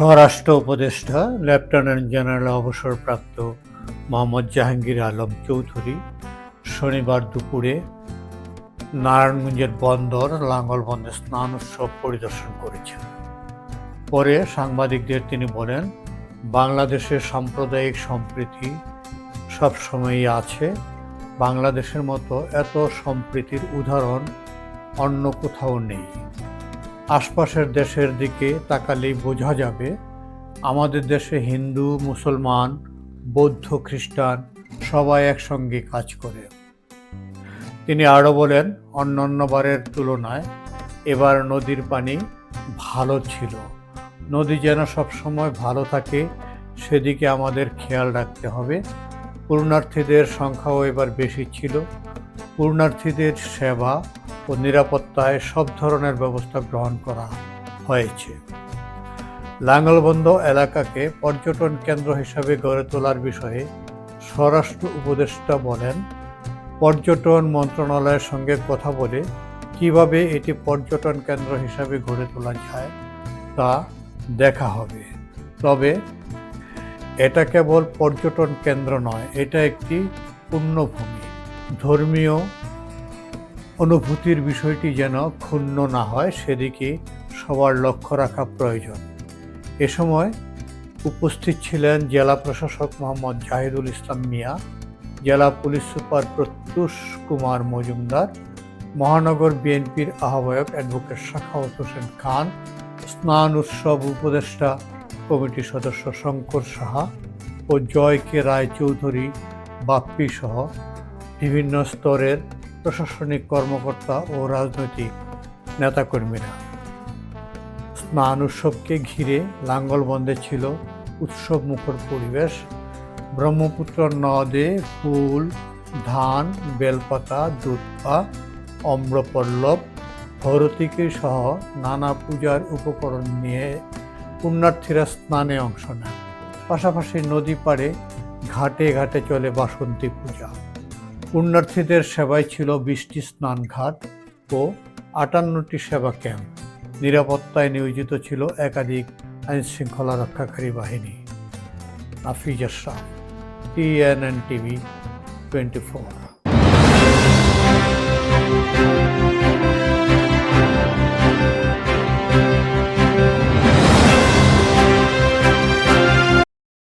স্বরাষ্ট্র উপদেষ্টা, lieutenant general অবসরপ্রাপ্ত মোহাম্মদ জাহাঙ্গীর আলম চৌধুরী, শনিবার দুপুরে নারায়ণগঞ্জের বন্দর, লাঙ্গলবন্দে স্নান উৎসব পরিদর্শন করেছেন। পরে সাংবাদিকদের তিনি বলেন, বাংলাদেশের সাম্প্রদায়িক সম্প্রীতি সবসময়ই আছে। বাংলাদেশের মতো এত সম্প্রীতির উদাহরণ অন্য কোথাও নেই। আশপাশের দেশের দিকে তাকালেই বোঝা যাবে, আমাদের দেশে হিন্দু, মুসলমান, বৌদ্ধ, খ্রিস্টান সবাই একসঙ্গে কাজ করে। তিনি আরও বলেন অন্যান্য বারের তুলনায় এবার নদীর পানি ভালো ছিল। নদী যেন সবসময় ভালো থাকে, সেদিকে আমাদের খেয়াল রাখতে হবে। পূর্ণার্থীদের সংখ্যাও এবার বেশি ছিল। পূর্ণার্থীদের সেবা ও নিরাপত্তায় সব ধরনের ব্যবস্থা গ্রহণ করা হয়েছে। লাঙ্গলবন্দ এলাকাকে পর্যটন কেন্দ্র হিসাবে গড়ে তোলার বিষয়ে স্বরাষ্ট্র উপদেষ্টা বলেন, পর্যটন মন্ত্রণালয়ের সঙ্গে কথা বলে কীভাবে এটি পর্যটন কেন্দ্র হিসাবে গড়ে তোলা যায় তা দেখা হবে। তবে এটা কেবল পর্যটন কেন্দ্র নয়, এটা একটি পুণ্যভূমি ধর্মীয় অনুভূতির বিষয়টি যেন ক্ষুণ্ণ না হয়, সেদিকে সবার লক্ষ্য রাখা প্রয়োজন। এ সময় উপস্থিত ছিলেন জেলা প্রশাসক মোহাম্মদ জাহিদুল ইসলাম মিয়া, জেলা পুলিশ সুপার প্রত্যুষ কুমার মজুমদার, মহানগর বিএনপির আহ্বায়ক অ্যাডভোকেট শাখাওয়াত হোসেন খান, স্নান উৎসব উপদেষ্টা কমিটির সদস্য শঙ্কর সাহা ও জয় কে রায় চৌধুরী বাপ্পি সহ বিভিন্ন স্তরের প্রশাসনিক কর্মকর্তা ও রাজনৈতিক নেতাকর্মীরা। স্নান উৎসবকে ঘিরে লাঙ্গলবন্দে ছিল উৎসব মুখর পরিবেশ। ব্রহ্মপুত্র নদে ফুল, ধান, বেলপাতা, দুধপা, অম্রপল্লব, ভরতিকে সহ নানা পূজার উপকরণ নিয়ে পুণ্যার্থীরা স্নানে অংশ নেন। পাশাপাশি নদী পাড়ে ঘাটে ঘাটে চলে বাসন্তী পূজা। পুণ্যার্থীদের সেবায় ছিল বিশটি স্নানঘাট ও আটান্নটি সেবা ক্যাম্প। নিরাপত্তায় নিয়োজিত ছিল একাধিক আইনশৃঙ্খলা রক্ষাকারী বাহিনী। Nafiz Ashraf TNN TV twenty four